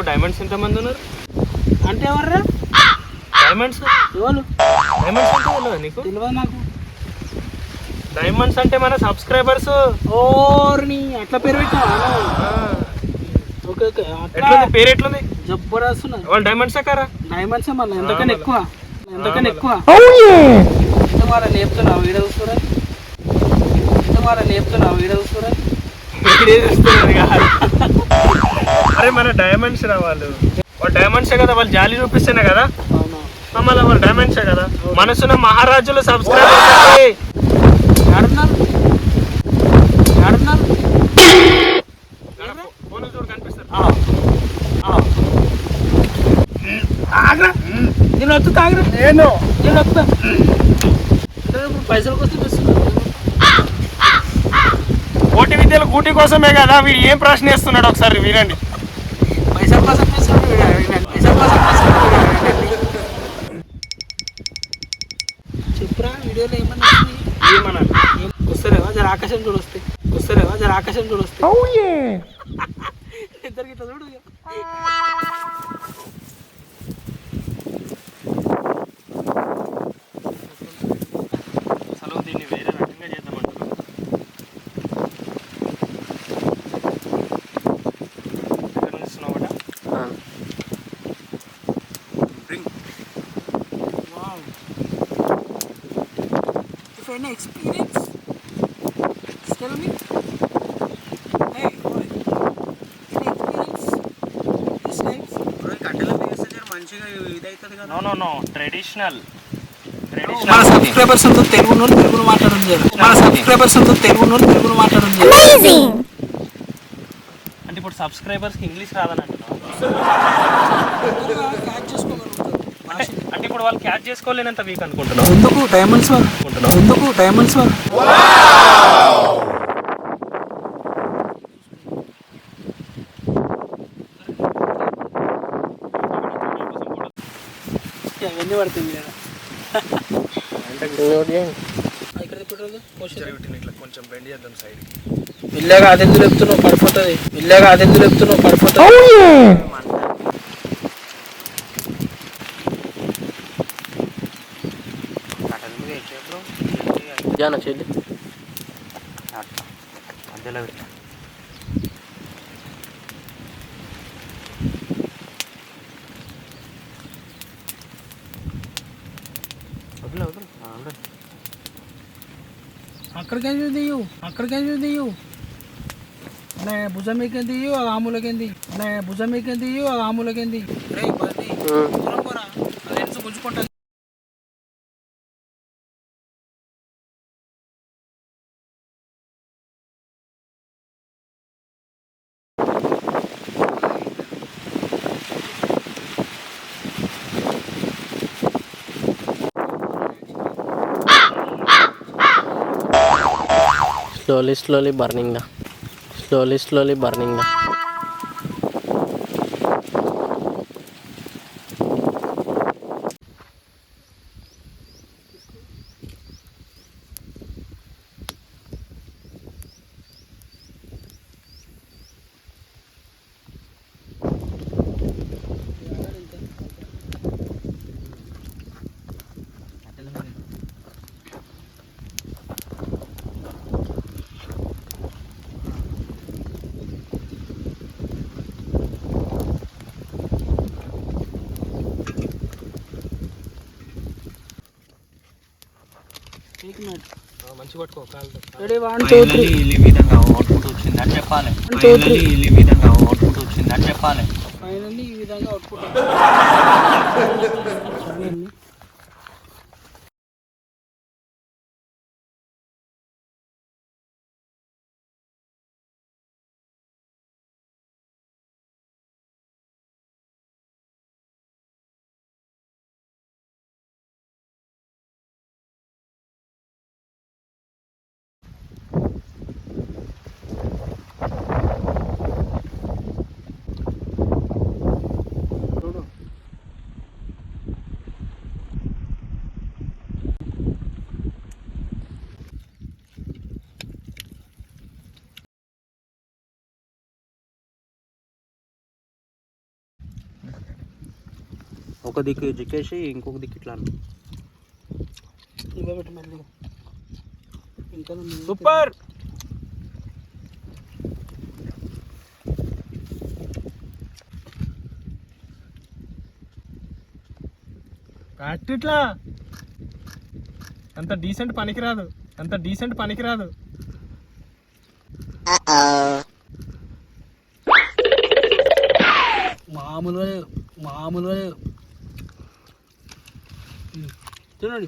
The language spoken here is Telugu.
ఎంతమంది ఉన్నారు అంటే ఎవర్రా? డైమండ్స్ ఎవరు? డైమండ్స్ అంటే తెలియదా నీకు? తెలియదు నాకు. డైమండ్స్ అంటే మన సబ్స్క్రైబర్స్ ఓర్ని అట్లా పేరు పెట్టావా? Okay okay. అట్లా ఎట్లుంది? పేరు ఎట్లుంది? ఉన్నది వాళ్ళు డైమండ్స్ కారా? డైమండ్స్ మళ్ళీ ఎంతకన్నా ఎక్కువ? ఎంతకన్నా ఎక్కువ? ఎంత వాళ్ళని లేపుతున్నావు? వీడియో చూస్తురా ఎంత వాళ్ళని లేపుతున్నావు? వీడియో చూస్తురా వీడియో చూస్తున్నారు కాదు. అరే డైమండ్స్ రా వాళ్ళు. వాళ్ళు డైమండ్సే కదా వాళ్ళు జాలి చూపిస్తేనే కదా? మమ్మల్ని వాళ్ళు డైమండ్సే కదా? మనసున్న మహారాజులు ఆగ్రా. నేను వద్దు తాగరా నేను. నేను పైసల కోసం కోటి విద్యలు కూటి కోసమే కదా? వీడు ఏం ప్రశ్న వేస్తున్నాడు ఒకసారి వినండి. చెప్పురా వీడియోలో ఏమన్నా వచ్చింది? ఏమన్నారు ఏం వస్తారేవా జర ఆకాశం చూడు వస్తే. వస్తారేవా జర ఆకాశం చూడు వస్తే. ఇద్దరికి ఇట్లా చూడు any experience, tell me. Hey, boy. Any experience? This types? No no no traditional మన సబ్స్క్రైబర్స్ అంతా తెలుగు నోరు తెలుగులో మాట్లాడడం చేయాలి మన సబ్స్క్రైబర్స్ అంతా తెలుగు నోరు తెలుగులో మాట్లాడడం చేయాలి అంటే ఇప్పుడు సబ్స్క్రైబర్స్కి ఇంగ్లీష్ రాదని అంటున్నావు క్యాచ్ చేసుకోగలుగుతారు అంటే అంటే ఇప్పుడు వాళ్ళు క్యాచ్ చేసుకోలేనంత వీక్ అనుకుంటున్నావు. ఎందుకు డైమండ్స్ వాళ్ళు అనుకుంటున్నావు. ఎందుకు డైమండ్స్ వాళ్ళు అవన్నీ పడుతుంది కదా. కొంచెం బెండ్ చేద్దాం సైడ్ ఇల్లాగా అదెందుకు చెప్తున్నావు పడిపోతుంది. ఇల్లాగా అదెందుకు చెప్తున్నావు పడిపోతుంది. జానా చెల్లి మధ్యలో పెట్టా. వదిలే వదిలే. వదిలే. అక్కడికేం అక్కడికేం చూదియు అనే భుజం ఎక్కింది ఆ ఆములకేంది అనే భుజం ఎక్కింది ఆ ఆములకేంది రే దూరం పోరా ఆ lens గుంజుకుంటా slowly slowly burning slowly slowly burning మంచి పట్టుకో కాలుతో. Ready one two three. ఈ విధంగా అవుట్పుట్ వచ్చింది అని చెప్పాలి. three. ఈ విధంగా అవుట్పుట్ వచ్చింది అని చెప్పాలి. ఫైనల్లీ ఈ విధంగా అవుట్పుట్ ఒక దిక్కు జిక్కేసి ఇంకొక దిక్కు ఇట్లా. సూపర్! ఇట్లా. అంత డీసెంట్ పనికిరాదు. అంత డీసెంట్ పనికిరాదు. మామూలుగా మామూలుగా. ってな。